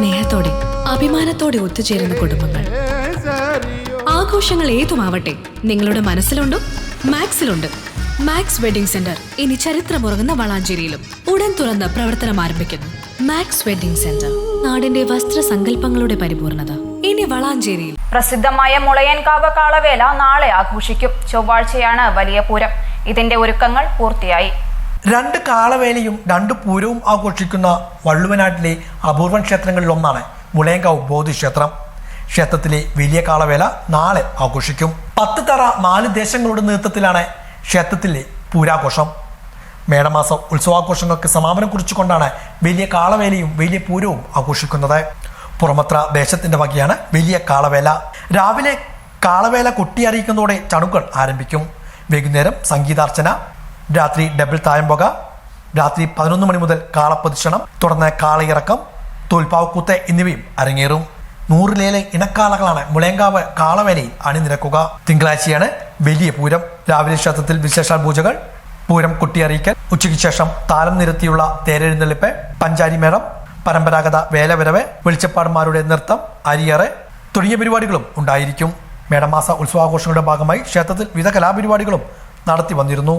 സ്നേഹത്തോടെ അഭിമാനത്തോടെ ഒത്തുചേരുന്ന കുടുംബങ്ങൾ. ആഘോഷങ്ങൾ ഏതുമാവട്ടെ നിങ്ങളുടെ മനസ്സിലുണ്ടോ മാക്സിലുണ്ട്. മാക്സ് വെഡിംഗ് സെന്റർ ഇനി ചരിത്രമുറങ്ങുന്ന വളാഞ്ചേരിയിലും ഉടൻ തുറന്ന് പ്രവർത്തനം ആരംഭിക്കുന്നു. മാക്സ് വെഡിംഗ് സെന്റർ നാടിന്റെ വസ്ത്രസങ്കല്പങ്ങളുടെ പരിപൂർണത. ഇനി വളാഞ്ചേരിയിൽ. പ്രസിദ്ധമായ മുളയൻകാവ് കാളവേല നാളെ ആഘോഷിക്കും. ചൊവ്വാഴ്ചയാണ് വലിയ പൂരം. ഇതിന്റെ ഒരുക്കങ്ങൾ പൂർത്തിയായി. രണ്ട് കാളവേലയും രണ്ട് പൂരവും ആഘോഷിക്കുന്ന വള്ളുവനാട്ടിലെ അപൂർവൻ ക്ഷേത്രങ്ങളിൽ ഒന്നാണ് മുളയങ്കാവ് ബോധിക്ഷേത്രം. ക്ഷേത്രത്തിലെ വലിയ കാളവേല നാളെ ആഘോഷിക്കും. പത്ത് തറ നാല് ദേശങ്ങളുടെ നേതൃത്വത്തിലാണ് ക്ഷേത്രത്തിലെ പൂരാഘോഷം. മേടമാസം ഉത്സവാഘോഷങ്ങൾക്ക് സമാപനം കുറിച്ചുകൊണ്ടാണ് വലിയ കാളവേലയും വലിയ പൂരവും ആഘോഷിക്കുന്നത്. പുറമത്ര ദേശത്തിന്റെ വകയാണ് വലിയ കാളവേല. രാവിലെ കാളവേല കൊട്ടിയറിയിക്കുന്നതോടെ ചണുക്കൾ ആരംഭിക്കും. വൈകുന്നേരം സംഗീതാർച്ചന രാത്രി ഡബിൾ തായമ്പുക രാത്രി പതിനൊന്ന് മണി മുതൽ കാളപ്രദക്ഷിണം തുടർന്ന് കാളയിറക്കം തോൽപ്പാവക്കൂത്ത് എന്നിവയും അരങ്ങേറും. നൂറിലേറെ ഇണക്കാളകളാണ് മുളയങ്കാവ് കാളവേലയിൽ അണിനിരക്കുക. തിങ്കളാഴ്ചയാണ് വലിയ പൂരം. രാവിലെ ക്ഷേത്രത്തിൽ വിശേഷാൽ പൂജകൾ പൂരം കുട്ടിയറിയിക്കൽ ഉച്ചയ്ക്ക് ശേഷം താലം നിരത്തിയുള്ള തേരെഴുന്നള്ളിപ്പ് പഞ്ചാരി മേളം പരമ്പരാഗത വേലവരവ് വെളിച്ചപ്പാടന്മാരുടെ നൃത്തം അരിയറ് തുടങ്ങിയ പരിപാടികളും ഉണ്ടായിരിക്കും. മേടമാസ ഉത്സവാഘോഷങ്ങളുടെ ഭാഗമായി ക്ഷേത്രത്തിൽ വിവിധ കലാപരിപാടികളും നടത്തി വന്നിരുന്നു.